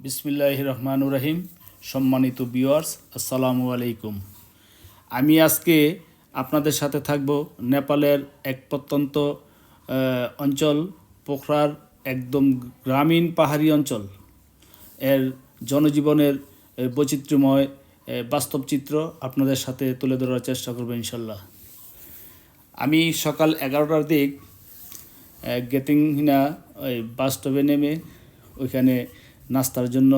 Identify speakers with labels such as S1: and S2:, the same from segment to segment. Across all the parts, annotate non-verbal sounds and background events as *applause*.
S1: বিসমিল্লাহ রহমান রহিম। সম্মানিত বিওয়ার্স আসসালামু আলাইকুম। আমি আজকে আপনাদের সাথে থাকব নেপালের এক প্রত্যন্ত অঞ্চল, পোখরার একদম গ্রামীণ পাহাড়ি অঞ্চল। এর জনজীবনের বৈচিত্র্যময় বাস্তব চিত্র আপনাদের সাথে তুলে ধরার চেষ্টা করব ইনশাল্লাহ আমি সকাল এগারোটার দিক গেটিংহিনা ওই বাস স্টপে নেমে ওইখানে নাস্তার জন্য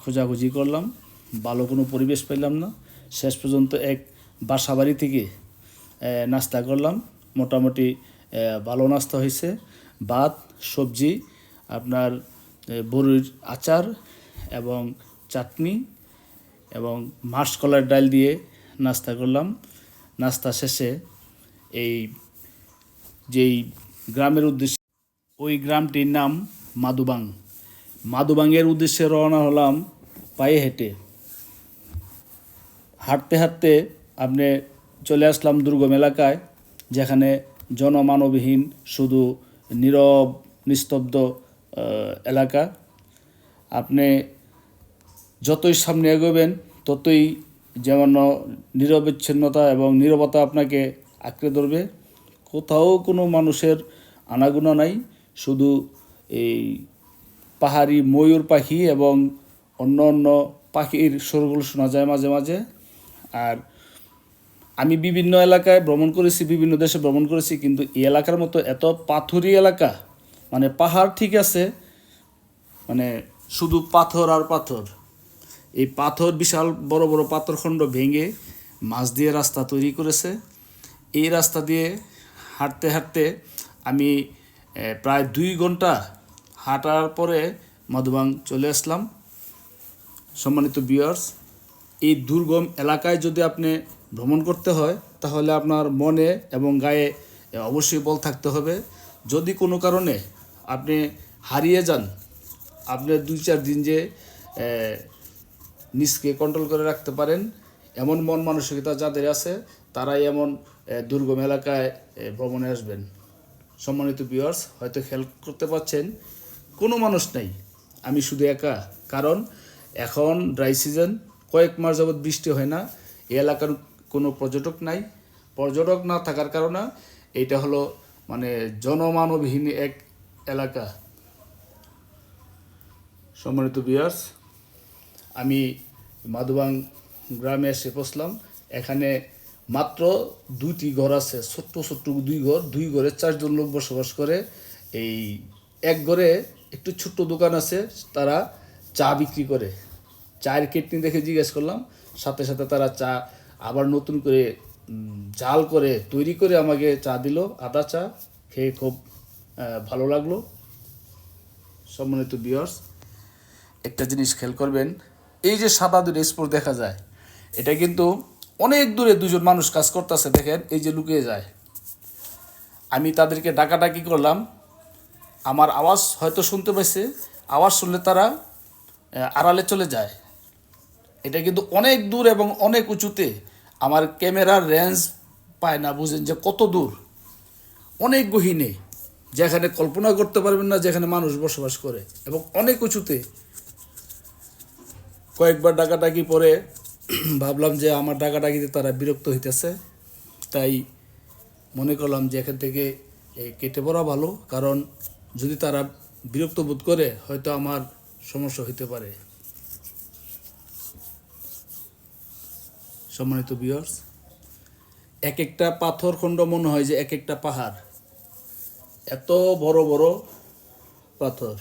S1: খোঁজাখুঁজি করলাম। ভালো কোনো পরিবেশ পেলাম না। শেষ পর্যন্ত এক বাসা বাড়ি থেকে নাস্তা করলাম। মোটামুটি ভালো নাস্তা হয়েছে। ভাত সবজি আপনার এ, বড়ির আচার এবং চাটনি এবং মাসকলার ডাল দিয়ে নাস্তা করলাম। নাস্তা শেষে এই যেই গ্রামের উদ্দেশ্যে ওই গ্রামটির নাম মাদুবাং। মাদুবাংয়ের উদ্দেশ্যে রওনা হলাম পায়ে হেঁটে। হাঁটতে হাঁটতে আপনি চলে আসলাম দুর্গম এলাকায়, যেখানে জনমানবহীন, শুধু নীরব, নিস্তব্ধ এলাকা। আপনি যতই সামনে এগোবেন, ততই যেমন নিরবিচ্ছিন্নতা এবং নীরবতা আপনাকে আঁকড়ে ধরবে। কোথাও কোনো মানুষের আনাগোনা নাই, শুধু এই পাহাড়ি ময়ূর পাখি এবং অন্য অন্য পাখির সুরগুলো শোনা যায় মাঝে মাঝে। আর আমি বিভিন্ন এলাকায় ভ্রমণ করেছি, বিভিন্ন দেশে ভ্রমণ করেছি, কিন্তু এই এলাকার মতো এত পাথুরি এলাকা মানে পাহাড় ঠিক আছে মানে শুধু পাথর আর পাথর। এই পাথর বিশাল বড় বড় পাথরখণ্ড ভেঙে মাছ দিয়ে রাস্তা তৈরি করেছে। এই রাস্তা দিয়ে হাঁটতে হাঁটতে আমি প্রায় দুই ঘণ্টা হাঁটার পরে মধুবাং চলে আসলাম। সম্মানিত বিয়ার্স এই দুর্গম এলাকায় যদি আপনি ভ্রমণ করতে হয়, তাহলে আপনার মনে এবং গায়ে অবশ্যই বল থাকতে হবে। যদি কোনো কারণে আপনি হারিয়ে যান, আপনি দুই চার দিন যে নিজকে কন্ট্রোল করে রাখতে পারেন, এমন মন মানসিকতা যাদের আছে, তারাই এমন দুর্গম এলাকায় ভ্রমণে আসবেন। সম্মানিত ভিউয়ার্স হয়তো খেয়াল করতে পারছেন কোনো মানুষ নাই। আমি শুধু একা। কারণ এখন ড্রাই সিজন কয়েক মাস যাবৎ বৃষ্টি হয় না। এই এলাকার কোনো পর্যটক নাই। পর্যটক না থাকার কারণে এইটা হলো মানে জনমানবহীন এক এলাকা। সম্মানিত বিয়ার্স আমি মাধুবাং গ্রামে এসে পৌঁছলাম এখানে মাত্র দুইটি ঘর আছে। ছোট্ট ছোট্ট দুই ঘর, দুই ঘরে চারজন লোক বসবাস করে। এই এক ঘরে একটু ছোট্ট দোকান আছে, তারা চা বিক্রি করে। চায়ের কেটনি দেখে জিজ্ঞেস করলাম, সাথে সাথে তারা চা আবার নতুন করে জাল করে, তৈরি করে আমাকে চা দিল, আদা চা, খেয়ে খুব ভালো লাগল। সম্মানিত বিয়ার্স একটা জিনিস খেয়াল করবেন, এই যে সাদা দূরে স্পোর দেখা যায়, এটা কিন্তু অনেক দূরে দুজন মানুষ কাজ করতেছে, দেখেন, এই যে লুকিয়ে যায়। আমি তাদেরকে ডাকাডাকি করলাম আমার আওয়াজ হয়তো শুনতে পাইছে, আওয়াজ শুনলে তারা আড়ালে চলে যায়। এটা কিন্তু অনেক দূর এবং অনেক উঁচুতে আমার ক্যামেরার রেঞ্জ পায় না, বুঝেন যে কত দূর। অনেক গহীনে, যেখানে কল্পনা করতে পারবেন না যেখানে মানুষ বসবাস করে এবং অনেক উঁচুতে। কয়েকবার ডাকাডাকি পরে *clears throat* ভাবলাম যে আমার ডাকাডাকিতে তারা বিরক্ত হইতেছে, তাই মনে করলাম যে এখান থেকে কেটে পড়া ভালো, কারণ যদি তারা বিরক্ত বোধ করে, হয়তো আমার সমস্যা হইতে পারে। সম্মানিত বিয়ার্স এক একটা পাথর খণ্ড মনে হয় যে এক একটা পাহাড়। এত বড় বড় পাথর।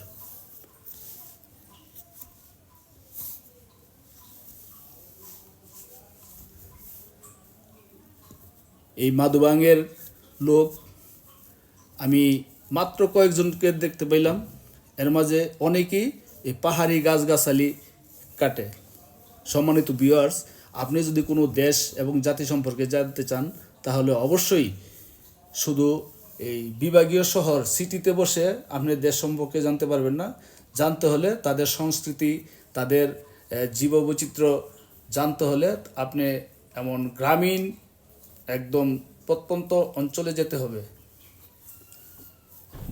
S1: এই মাদুবাঙ্গের লোক, আমি মাত্র কয়েকজনকে দেখতে পেলাম এর মাঝে অনেকেই এই পাহাড়ি গাছগাছালি কাটে। সম্মানিত ভিউয়ার্স আপনি যদি কোনো দেশ এবং জাতি সম্পর্কে জানতে চান, তাহলে অবশ্যই শুধু এই বিভাগীয় শহর সিটিতে বসে আপনি দেশ সম্পর্কে জানতে পারবেন না। জানতে হলে তাদের সংস্কৃতি, তাদের জীববৈচিত্র্য জানতে হলে আপনি এমন গ্রামীণ, একদম প্রত্যন্ত অঞ্চলে যেতে হবে।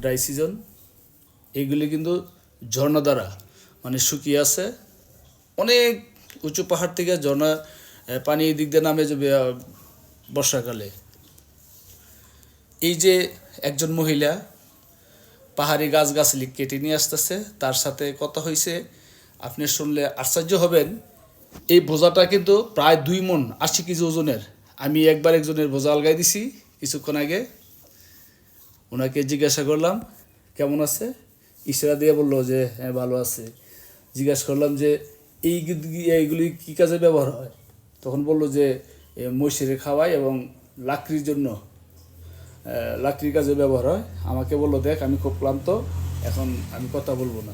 S1: ড্রাই সিজন এগুলি কিন্তু ঝর্ণা দ্বারা মানে শুকিয়ে আছে অনেক উঁচু পাহাড় থেকে ঝর্ণা পানি এই দিক দিয়ে নামে যাবে বর্ষাকালে। এই যে একজন মহিলা পাহাড়ি গাছগাছালি কেটে নিয়ে আসতেছে, তার সাথে কথা হয়েছে আপনি শুনলে আশ্চর্য হবেন, এই বোঝাটা কিন্তু প্রায় দুই মন আশি কেজি ওজনের। আমি একবার একজনের বোঝা আলগাই দিছি, কিছুক্ষণ আগে। ওনাকে জিজ্ঞাসা করলাম, কেমন আছে? ইশারা দিয়ে বলল যে হ্যাঁ ভালো আছে। জিজ্ঞাসা করলাম যে, এই এইগুলি কী কাজে ব্যবহার হয়? তখন বলল যে মহিষের খাওয়ায় এবং লাকড়ির জন্য লাকড়ির কাজে ব্যবহার হয়। আমাকে বলল, দেখ, আমি খুব ক্লান্ত, এখন আমি কথা বলব না।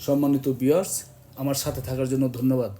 S1: সম্মানিত বিয়ার্স আমার সাথে থাকার জন্য ধন্যবাদ।